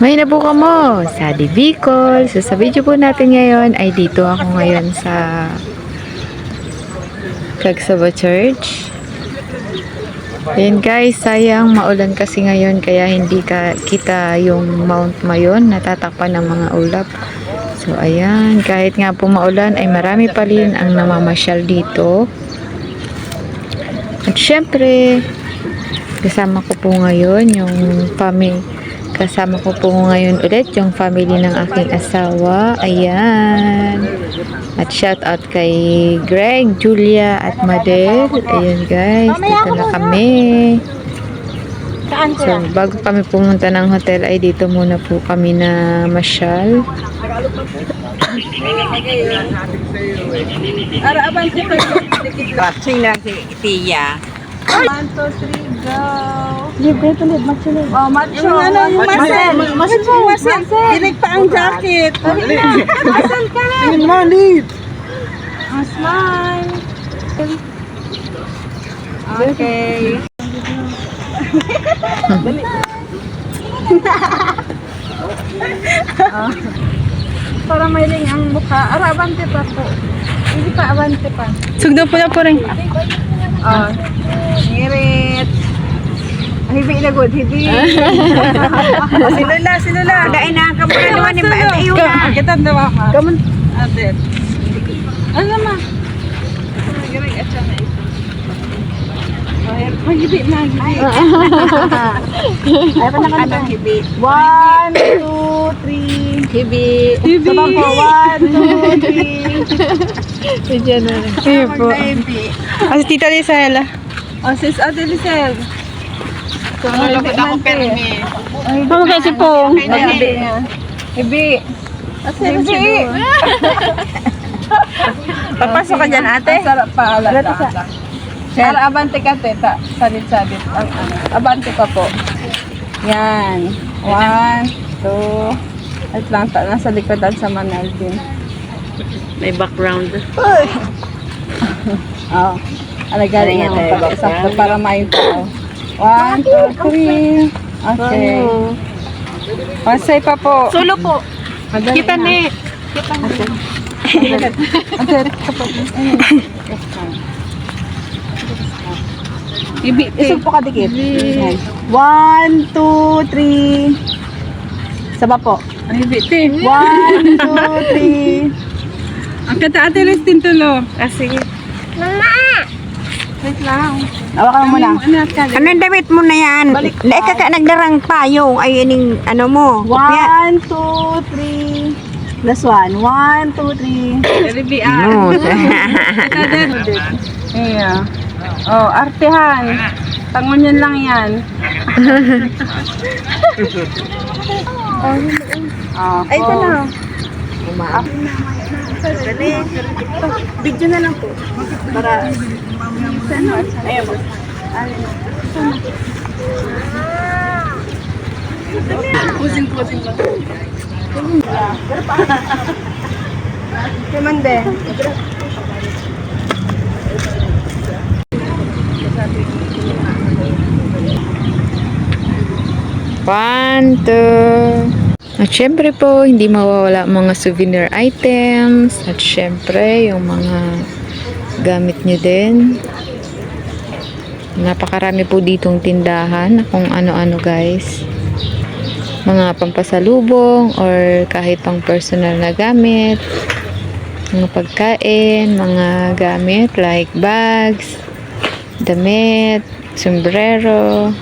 May nabuka mo sa Bicol. So sa video po natin ngayon ay dito ako ngayon sa Kagsaba Church. Ayan guys, sayang maulan kasi ngayon kaya hindi ka kita yung Mount Mayon natatakpan ng mga ulap. So ayan, kahit nga po maulan ay marami pa rin ang namamasyal dito. At syempre, kasama ko po ngayon yung family kasama ko po ngayon ulit yung family ng aking asawa. Ayan. At shout out kay Greg, Julia at Madel. Ayun guys, dito na kami. Saan so bago kami pumunta ng hotel ay dito muna po kami na masyal. Ara abang si Tia. One, two, three, go. libre to Oh, macho. Yung ano, yung muscle. Muscle, muscle. Dinig pa ang jacket. Muscle ka na. Tingin mo, lead. Ang smile. Okay. Ah. Para may ring ang mukha. Ara, abante pa po. Hindi pa, abante pa. sugdo po na po rin Ah, ngirit. Hibi na good, hibi. sinula, sinula. Dahil na ka muna naman ni Bae Tayo na. Kita dawa ka. Kamun. Adet. Ano naman? Nagirag at siya na ito. Maghibi na. Ay, pa na Anong hibi? One, two, three. Hibi. Hibi. Sabang po. One, two, three. Sige na Sige po. Hibi. As tita Lisela Oh, sis Ate Lisel. So, malapit ako permi. Mama kasi po Hibi. Hibi. Hibi. Papasok ka dyan, ate? Ang sarap pa alata. Sir, abante ka, teta. Salit-salit. Ano. Abante ka po. Yan. One, two. At lang, ta- nasa likodan sa Manal din. May background. Uy! oh. Mo tayo, pag background. sakto para may tao. One, two, three. Okay. Pasay pa po. Sulo po. Madali Kita na. ni. Ate, kapag Ibi, isog po kadikit. One, two, three. Saba po. Ibi, One, two, three. Ang kata ate Ristin tulo. Ah, sige. Wait lang. Awa ka muna. Anong damit mo na yan? Balik. Dahil ka ka nagdarang payong. Ay, ining ano mo. One, two, three. Last one. One, two, three. Ribi, No. Iya. Oh, artehan. Tangunyan lang yan. oh, Ay, ito na. Video na lang po. Para... Ayan po. Pusing, pusing lang. Kumande. One, two. At syempre po, hindi mawawala mga souvenir items. At syempre, yung mga gamit nyo din. Napakarami po ditong tindahan kung ano-ano guys. Mga pampasalubong or kahit pang personal na gamit. Mga pagkain, mga gamit like bags, damit, sombrero,